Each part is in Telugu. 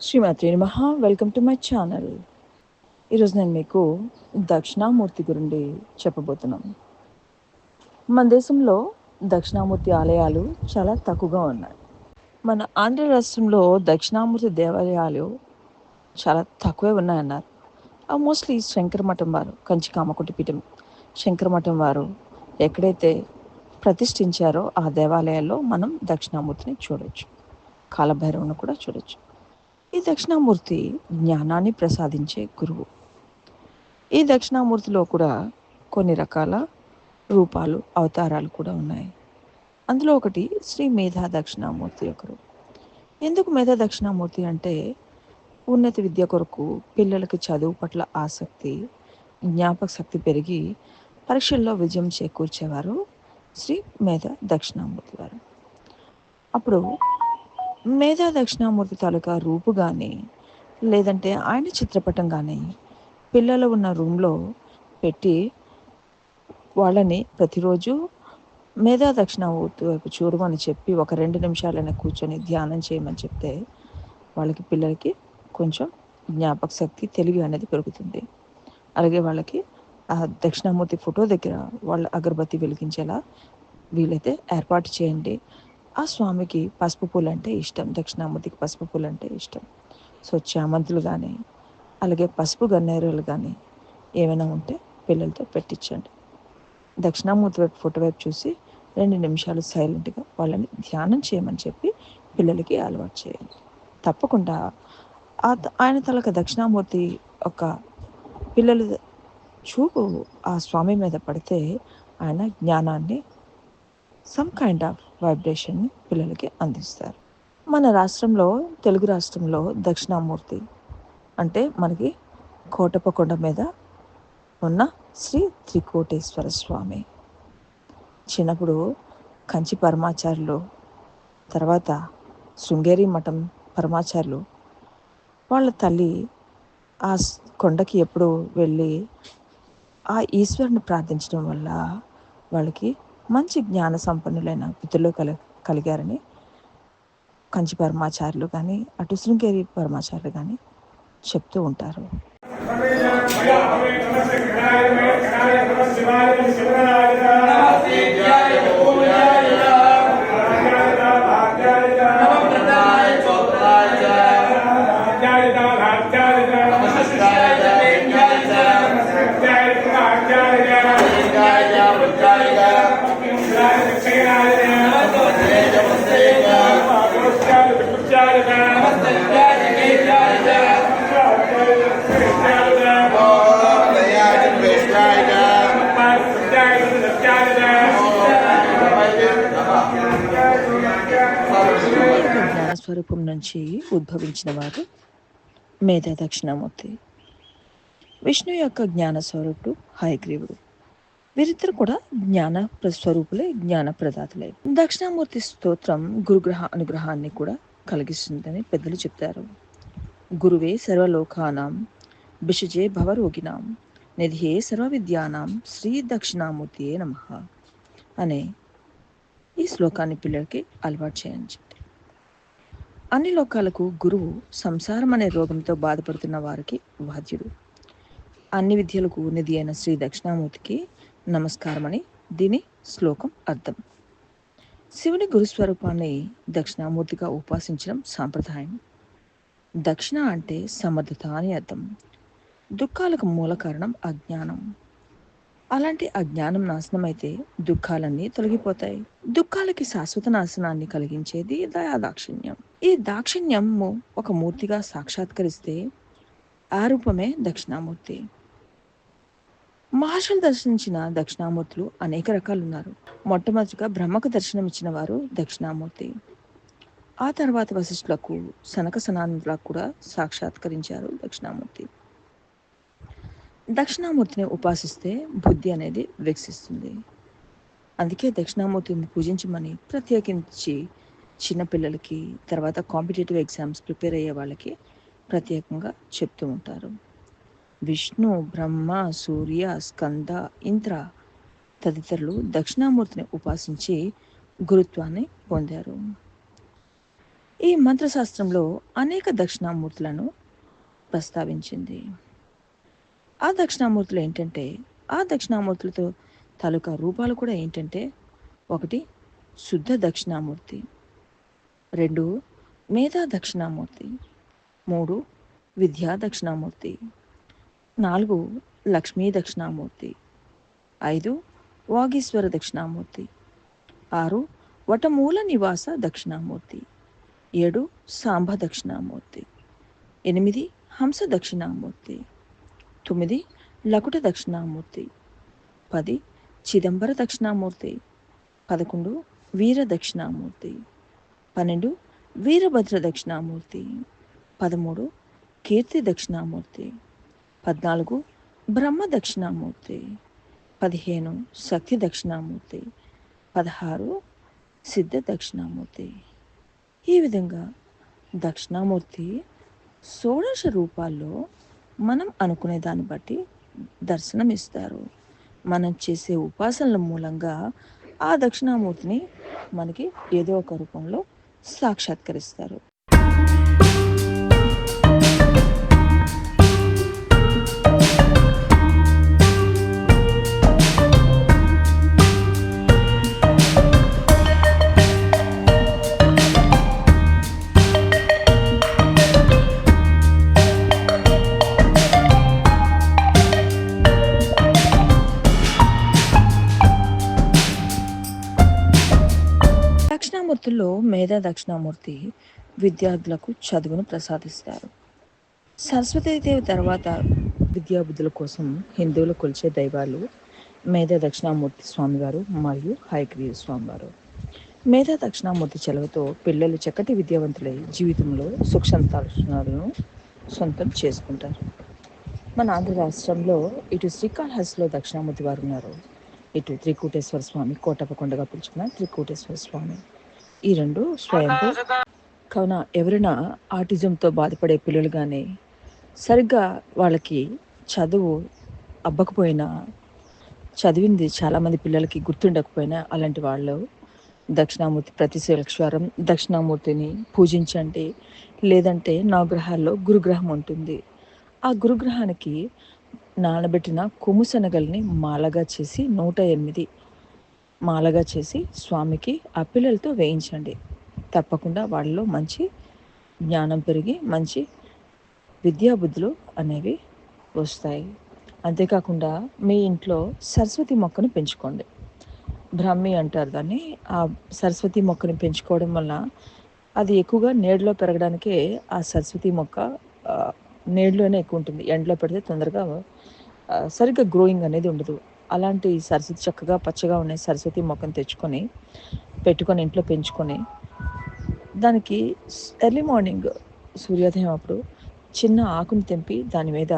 శ్రీమాత్రి మహా వెల్కమ్ టు మై ఛానల్ ఈరోజు నేను మీకు దక్షిణామూర్తి గురించి చెప్పబోతున్నాను మన దేశంలో దక్షిణామూర్తి ఆలయాలు చాలా తక్కువగా ఉన్నాయి. మన ఆంధ్ర రాష్ట్రంలో దక్షిణామూర్తి దేవాలయాలు చాలా తక్కువే ఉన్నాయన్నారు. ఆ మోస్ట్లీ శంకర మఠం వారు కంచి కామకుటి పీఠం వారు ఎక్కడైతే ప్రతిష్ఠించారో ఆ దేవాలయాల్లో మనం దక్షిణామూర్తిని చూడొచ్చు. కాలభైరవుని కూడా చూడొచ్చు. ఈ దక్షిణామూర్తి జ్ఞానాన్ని ప్రసాదించే గురువు. ఈ దక్షిణామూర్తిలో కూడా కొన్ని రకాల రూపాలు అవతారాలు కూడా ఉన్నాయి. అందులో ఒకటి శ్రీ మేధా దక్షిణామూర్తి ఒకరు. ఎందుకు మేధా దక్షిణామూర్తి అంటే ఉన్నత విద్య కొరకు పిల్లలకి చదువు పట్ల ఆసక్తి జ్ఞాపక శక్తి పెరిగి పరీక్షల్లో విజయం చేకూర్చేవారు శ్రీ మేధా దక్షిణామూర్తి వారు అప్పుడు మేధా దక్షిణామూర్తి తాలూకా రూపు కానీ లేదంటే ఆయన చిత్రపటం కానీ పిల్లలు ఉన్న రూమ్లో పెట్టి వాళ్ళని ప్రతిరోజు మేధా దక్షిణామూర్తి వైపు చూడమని చెప్పి ఒక రెండు నిమిషాలైనా కూర్చొని ధ్యానం చేయమని చెప్తే వాళ్ళకి పిల్లలకి కొంచెం జ్ఞాపక శక్తి తెలివి అనేది పెరుగుతుంది. అలాగే వాళ్ళకి ఆ దక్షిణామూర్తి ఫోటో దగ్గర వాళ్ళ అగరబత్తి వెలిగించేలా వీలైతే ఏర్పాటు చేయండి. ఆ స్వామికి పసుపు పూలు అంటే ఇష్టం దక్షిణామూర్తికి పసుపు పూలు అంటే ఇష్టం. సో చామంతులు కానీ అలాగే పసుపు గన్నేరులు కానీ ఏమైనా ఉంటే పిల్లలతో పెట్టించండి. దక్షిణామూర్తి వైపు ఫోటో వైపు చూసి రెండు నిమిషాలు సైలెంట్గా వాళ్ళని ధ్యానం చేయమని చెప్పి పిల్లలకి అలవాటు చేయండి. తప్పకుండా ఆయన తలక దక్షిణామూర్తి ఒక పిల్లలు చూపు ఆ స్వామి మీద పడితే ఆయన జ్ఞానాన్ని సమ్ కైండ్ ఆఫ్ వైబ్రేషన్ని పిల్లలకి అందిస్తారు. మన రాష్ట్రంలో తెలుగు రాష్ట్రంలో దక్షిణామూర్తి అంటే మనకి కోటపకొండ మీద ఉన్న శ్రీ త్రికోటేశ్వర స్వామి. చిన్నప్పుడు కంచి పరమాచార్యులు తర్వాత శృంగేరి మఠం పరమాచార్యులు. వాళ్ళ తల్లి ఆ కొండకి ఎప్పుడు వెళ్ళి ఆ ఈశ్వరుని ప్రార్థించడం వల్ల వాళ్ళకి మంచి జ్ఞాన సంపన్నులైన బుద్ధులు కల కలిగారని కంచి పరమాచార్యులు కానీ అటు శృంగేరి పరమాచార్యులు కానీ చెప్తూ ఉంటారు. జ్ఞానస్వరూపం నుంచి ఉద్భవించిన వారు మేధా దక్షిణామూర్తి. విష్ణు యొక్క జ్ఞాన స్వరూపుడు హయగ్రీవుడు. వీరిద్దరు కూడా జ్ఞాన స్వరూపులే జ్ఞాన ప్రదాతలే. దక్షిణామూర్తి స్తోత్రం గురుగ్రహ అనుగ్రహాన్ని కూడా కలిగిస్తుందని పెద్దలు చెప్తారు. గురువే సర్వలోకానాం భిషజే భవరోగినాం. నిధియే సర్వవిద్యానాం శ్రీ దక్షిణామూర్తియే నమ అనే ఈ శ్లోకాన్ని పిల్లలకి అలవాటు చేయండి. అన్ని లోకాలకు గురువు సంసారం అనే రోగంతో బాధపడుతున్న వారికి వాద్యుడు అన్ని విద్యలకు నిధి అయిన శ్రీ దక్షిణామూర్తికి నమస్కారమని దీని శ్లోకం అర్థం. శివుని గురుస్వరూపాన్ని దక్షిణామూర్తిగా ఉపాసించడం సాంప్రదాయం. దక్షిణ అంటే సమర్థత అని అర్థం. దుఃఖాలకు మూల కారణం అజ్ఞానం. అలాంటి అజ్ఞానం నాశనం అయితే దుఃఖాలన్నీ తొలగిపోతాయి. దుఃఖాలకి శాశ్వత నాశనాన్ని కలిగించేది దయా దాక్షిణ్యం ఈ దాక్షిణ్యము ఒక మూర్తిగా సాక్షాత్కరిస్తే ఆ రూపమే దక్షిణామూర్తి. మహర్షులు దర్శించిన దక్షిణామూర్తులు అనేక రకాలు ఉన్నారు మొట్టమొదటిగా బ్రహ్మకు దర్శనం ఇచ్చిన వారు దక్షిణామూర్తి. ఆ తర్వాత వశిష్ఠులకు సనక సనానులకు కూడా సాక్షాత్కరించారు దక్షిణామూర్తి. దక్షిణామూర్తిని ఉపాసిస్తే బుద్ధి అనేది వికసిస్తుంది. అందుకే దక్షిణామూర్తిని పూజించమని ప్రత్యేకించి చిన్నపిల్లలకి తర్వాత కాంపిటేటివ్ ఎగ్జామ్స్ ప్రిపేర్ అయ్యే వాళ్ళకి ప్రత్యేకంగా చెప్తూ ఉంటారు. విష్ణు బ్రహ్మ సూర్య స్కంద ఇంద్ర తదితరులు దక్షిణామూర్తిని ఉపాసించి గురుత్వాన్ని పొందారు. ఈ మంత్రశాస్త్రంలో అనేక దక్షిణామూర్తులను ప్రస్తావించింది. ఆ దక్షిణామూర్తులు ఏంటంటే ఆ దక్షిణామూర్తులతో తాలూకా రూపాలు కూడా ఏంటంటే ఒకటి శుద్ధ దక్షిణామూర్తి రెండు మేధా దక్షిణామూర్తి మూడు విద్యా దక్షిణామూర్తి నాలుగు లక్ష్మీ దక్షిణామూర్తి ఐదు వాగీశ్వర దక్షిణామూర్తి ఆరు వటమూల నివాస దక్షిణామూర్తి ఏడు సాంబ దక్షిణామూర్తి ఎనిమిది హంస దక్షిణామూర్తి. తొమ్మిది లకుట దక్షిణామూర్తి. పది చిదంబర దక్షిణామూర్తి. పదకొండు వీర దక్షిణామూర్తి. పన్నెండు వీరభద్ర దక్షిణామూర్తి. పదమూడు కీర్తి దక్షిణామూర్తి. పద్నాలుగు బ్రహ్మ దక్షిణామూర్తి. పదిహేను శక్తి దక్షిణామూర్తి. పదహారు సిద్ధ దక్షిణామూర్తి. ఈ విధంగా దక్షిణామూర్తి షోడశ రూపాల్లో మనం అనుకునే దాన్ని బట్టి దర్శనం ఇస్తారు. మనం చేసే ఉపాసనల మూలంగా ఆ దక్షిణామూర్తిని మనకి ఏదో ఒక రూపంలో సాక్షాత్కరిస్తారు. దక్షిణామూర్తుల్లో మేధా దక్షిణామూర్తి విద్యార్థులకు చదువును ప్రసాదిస్తారు. సరస్వతీదేవి తర్వాత విద్యాబుద్ధుల కోసం హిందువులు కొలిచే దైవాలు మేధా దక్షిణామూర్తి స్వామివారు మరియు హైగ్రీవ స్వామివారు. మేధా దక్షిణామూర్తి చెలవుతో పిల్లలు చక్కటి విద్యావంతులై జీవితంలో సుఖ సంతాలను సొంతం చేసుకుంటారు. మన ఆంధ్ర రాష్ట్రంలో ఇటు శ్రీకాళహస్తిలో దక్షిణామూర్తి వారు ఉన్నారు. ఇటు త్రికూటేశ్వర స్వామి కోటప్పకొండగా పిలుచుకున్న త్రికూటేశ్వర స్వామి. ఈ రెండు స్వయంభూ కావున ఎవరైనా ఆటిజంతో బాధపడే పిల్లలు కానీ సరిగ్గా వాళ్ళకి చదువు అబ్బకపోయినా చదివింది చాలామంది పిల్లలకి గుర్తుండకపోయినా అలాంటి వాళ్ళు దక్షిణామూర్తి ప్రతి శిలక్షవారం దక్షిణామూర్తిని పూజించండి. లేదంటే నవగ్రహాల్లో గురుగ్రహం ఉంటుంది. ఆ గురుగ్రహానికి నానబెట్టిన కొమ్ము శనగల్ని మాలగా చేసి నూట ఎనిమిది మాలగా చేసి స్వామికి ఆ పిల్లలతో వేయించండి. తప్పకుండా వాళ్ళలో మంచి జ్ఞానం పెరిగి మంచి విద్యాబుద్ధులు అనేవి వస్తాయి. అంతేకాకుండా మీ ఇంట్లో సరస్వతి మొక్కను పెంచుకోండి. బ్రాహ్మి అంటారు దాన్ని. ఆ సరస్వతి మొక్కని పెంచుకోవడం వల్ల అది ఎక్కువగా నీడలో పెరగడానికే ఆ సరస్వతి మొక్క నీడలోనే ఎక్కువ ఉంటుంది. ఎండలో పెడితే తొందరగా సరిగ్గా గ్రోయింగ్ అనేది ఉండదు. అలాంటి సరస్వతి చక్కగా పచ్చగా ఉన్న సరస్వతి మొక్కను తెచ్చుకొని పెట్టుకొని ఇంట్లో పెంచుకొని దానికి ఎర్లీ మార్నింగ్ సూర్యోదయం అప్పుడు చిన్న ఆకును తెంపి దాని మీద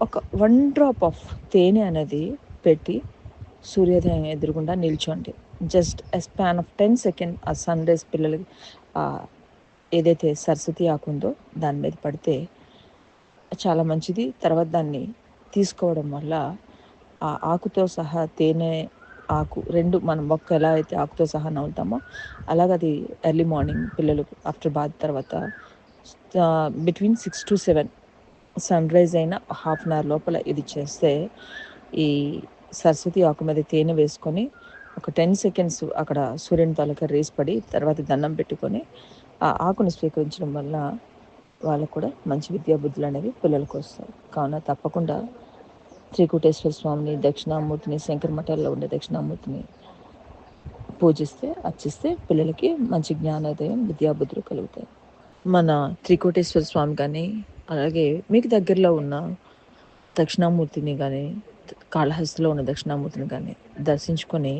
ఒక వన్ డ్రాప్ ఆఫ్ తేనె అనేది పెట్టి సూర్యోదయం ఎదురుగుండా నిల్చోండి. Just a span of ten second ఆ సన్ రైజ్ పిల్లలకి ఏదైతే సరస్వతి ఆకుందో దాని మీద పడితే చాలా మంచిది. తర్వాత దాన్ని తీసుకోవడం వల్ల ఆ ఆకుతో సహా తేనె ఆకు రెండు మనం మొక్క ఎలా అయితే ఆకుతో సహా నవ్వుతామో అలాగ అది ఎర్లీ మార్నింగ్ పిల్లలు ఆఫ్టర్ బాత్ తర్వాత between six to seven sunrise అయిన హాఫ్ అన్ అవర్ లోపల ఇది చేస్తే ఈ సరస్వతి ఆకు మీద తేనె వేసుకొని ఒక టెన్ సెకండ్స్ అక్కడ సూర్యుని తాలూకా రేస్ పడి తర్వాత దండం పెట్టుకొని ఆ ఆకును స్వీకరించడం వల్ల వాళ్ళకు కూడా మంచి విద్యాబుద్ధులు అనేవి పిల్లలకు వస్తాయి. కావున తప్పకుండా త్రికూటేశ్వర స్వామిని దక్షిణామూర్తిని శంకర మఠాల్లో ఉండే దక్షిణామూర్తిని పూజిస్తే అర్చిస్తే పిల్లలకి మంచి జ్ఞానోదయం విద్యాబుద్ధులు కలుగుతాయి. మన త్రికోటేశ్వర స్వామి కానీ అలాగే మీకు దగ్గరలో ఉన్న దక్షిణామూర్తిని కానీ కాళహస్తిలో ఉన్న దక్షిణామూర్తిని కానీ దర్శించుకొని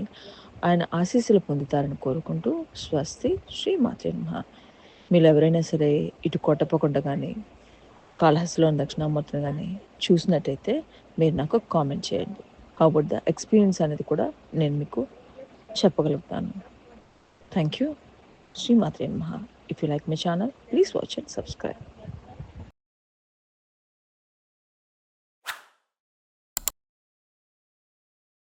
ఆయన ఆశీస్సులు పొందుతారని కోరుకుంటూ స్వస్తి శ్రీ మాతే మీరు ఎవరైనా సరే ఇటు కొట్టపకుండా కానీ కాళహస్తిలో ఉన్న దక్షిణామూర్తిని కానీ చూసినట్టయితే మీరు నాకు కామెంట్ చేయండి. అబౌట్ ద ఎక్స్పీరియన్స్ అనేది కూడా నేను మీకు చెప్పగలుగుతాను. థ్యాంక్ యూ శ్రీమాత్రే మహా if you like my channel please watch and subscribe